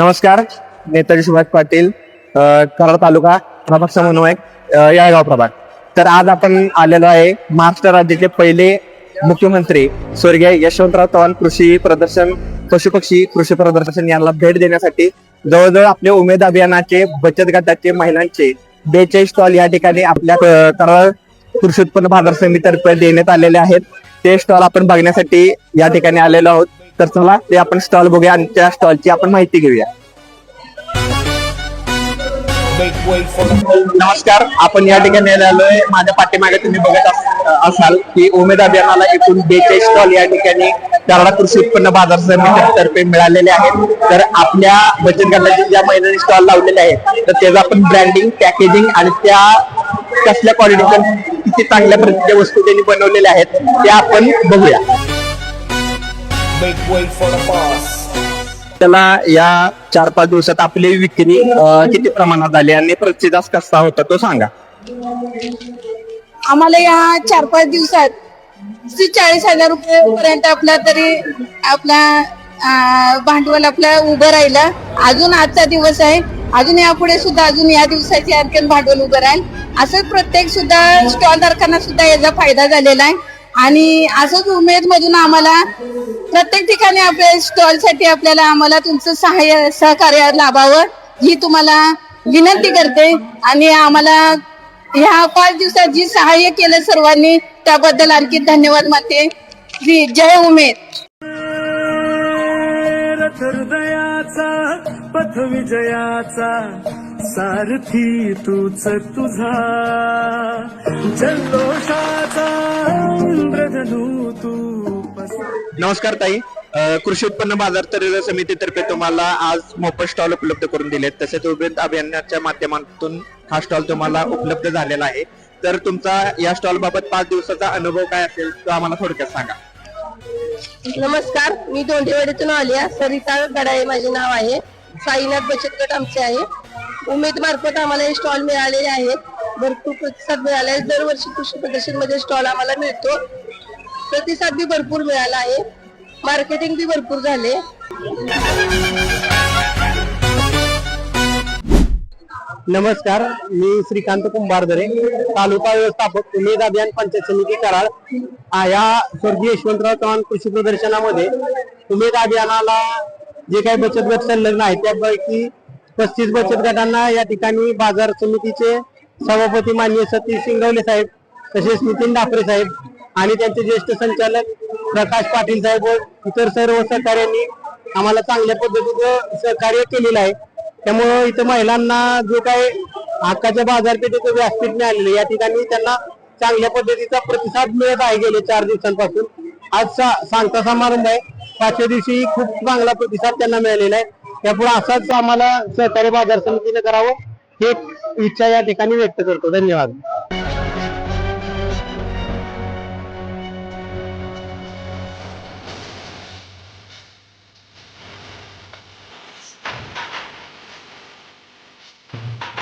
नमस्कार नेताजी सुभाष पाटील कराड तालुका प्रभाग समन्वयक याळगाव प्रभाग. तर आज आपण आलेलो आहे महाराष्ट्र राज्याचे पहिले मुख्यमंत्री स्वर्गीय यशवंतराव चव्हाण कृषी प्रदर्शन पशुपक्षी कृषी प्रदर्शन यांना भेट देण्यासाठी जवळजवळ आपले उमेद अभियानाचे बचत गटाचे महिलांचे बेचाळीस स्टॉल या ठिकाणी आपल्या कराड कृषी उत्पन्न बाजार समितीतर्फे देण्यात आलेले आहेत. ते स्टॉल आपण बघण्यासाठी या ठिकाणी आलेलो आहोत. तर चला ते आपण स्टॉल बघूया आणि त्या स्टॉलची आपण माहिती घेऊया. नमस्कार आपण या ठिकाणी आलोय माझ्या पाठीमागे तुम्ही बघत असाल की उमेद अभियानाला एकूण बेचाळीस स्टॉल या ठिकाणी कराडा कृषी उत्पन्न बाजार समितीतर्फे मिळालेले आहेत. तर आपल्या बचत गटाचे ज्या महिन्याने स्टॉल लावलेले आहेत तर त्याचं आपण ब्रँडिंग पॅकेजिंग आणि त्या कसल्या क्वालिटीच्या किती चांगल्या प्रतीच्या वस्तू त्यांनी बनवलेल्या आहेत त्या आपण बघूया. त्याला या चार पाच दिवसात आपली विक्री किती प्रमाणात झाली आणि प्रतिसाद कसा होता तो सांगा. आम्हाला या चार पाच दिवसात चाळीस हजार रुपये पर्यंत आपला तरी आपला भांडवल आपला उभं राहिलं. अजून आजचा दिवस आहे. अजून यापुढे सुद्धा अजून या दिवसाची आणखीन भांडवल उभं राहील. असं प्रत्येक सुद्धा स्टॉल धारकांना सुद्धा याचा फायदा झालेला आहे. आणि असंच उमेद मधून आम्हाला प्रत्येक ठिकाणी आपल्या स्टॉलसाठी आपल्याला आम्हाला तुमचं सहाय्य सहकार्य लाभावं ही तुम्हाला विनंती करते. आणि आम्हाला ह्या पाच दिवसात जी सहाय्य केलं सर्वांनी त्याबद्दल आणखी धन्यवाद मानते. जी जय उमेद. हृदयाचा पथ विजयाचा सारथी तूच तुझा. जल्लोषाचा इंद्रधनू तू. नमस्कार ताई. कृषी उत्पन्न बाजार खरेदी समितीतर्फे तुम्हाला आज मोफत स्टॉल उपलब्ध करून दिलेत. तसेच उमेद अभियानाच्या माध्यमातून हा स्टॉल तुम्हाला उपलब्ध झालेला आहे. तर तुमचा या स्टॉल बाबत पाच दिवसाचा अनुभव काय असेल तो आम्हाला थोडक्यात सांगा. नमस्कार. मी दोंडेवाडीतून आली आहे सरिता गडाळे माझे नाव आहे. साईनाथ बचत गट आमचे आहे. उमेद मार्फत आम्हाला हे स्टॉल मिळालेले आहेत. भरपूर प्रतिसाद मिळाला आहे. दरवर्षी कृषी प्रदर्शनमध्ये स्टॉल आम्हाला मिळतो. प्रतिसाद बी भरपूर मिळाला आहे. मार्केटिंग बी भरपूर झाले. नमस्कार मी श्रीकांत कुंभारदरे तालुका व्यवस्थापक उमेद अभियान पंचायत समिती कराड. या स्वर्गीय यशवंतराव चव्हाण कृषी प्रदर्शनामध्ये उमेद अभियानाला जे काही बचत गट संलग्न आहेत त्यापैकी पस्तीस बचत गटांना या ठिकाणी बाजार समितीचे सभापती माननीय सतीश सिंगवले साहेब तसेच नितीन डाफरे साहेब आणि त्यांचे ज्येष्ठ संचालक प्रकाश पाटील साहेब व इतर सर्व सहकार्यांनी आम्हाला चांगल्या पद्धतीचं सहकार्य केलेलं आहे. त्यामुळं इथं महिलांना जो काही हक्काच्या बाजारपेठेचं व्यासपीठ मिळालेलं या ठिकाणी त्यांना चांगल्या पद्धतीचा प्रतिसाद मिळत आहे गेले चार दिवसांपासून. आज सा- सांगता समारंभ आहे. पाचव्या दिवशी खूप चांगला प्रतिसाद त्यांना मिळालेला आहे. त्यापुढे असाच आम्हाला सहकारी बाजार समितीने करावं हे इच्छा या ठिकाणी व्यक्त करतो. धन्यवाद.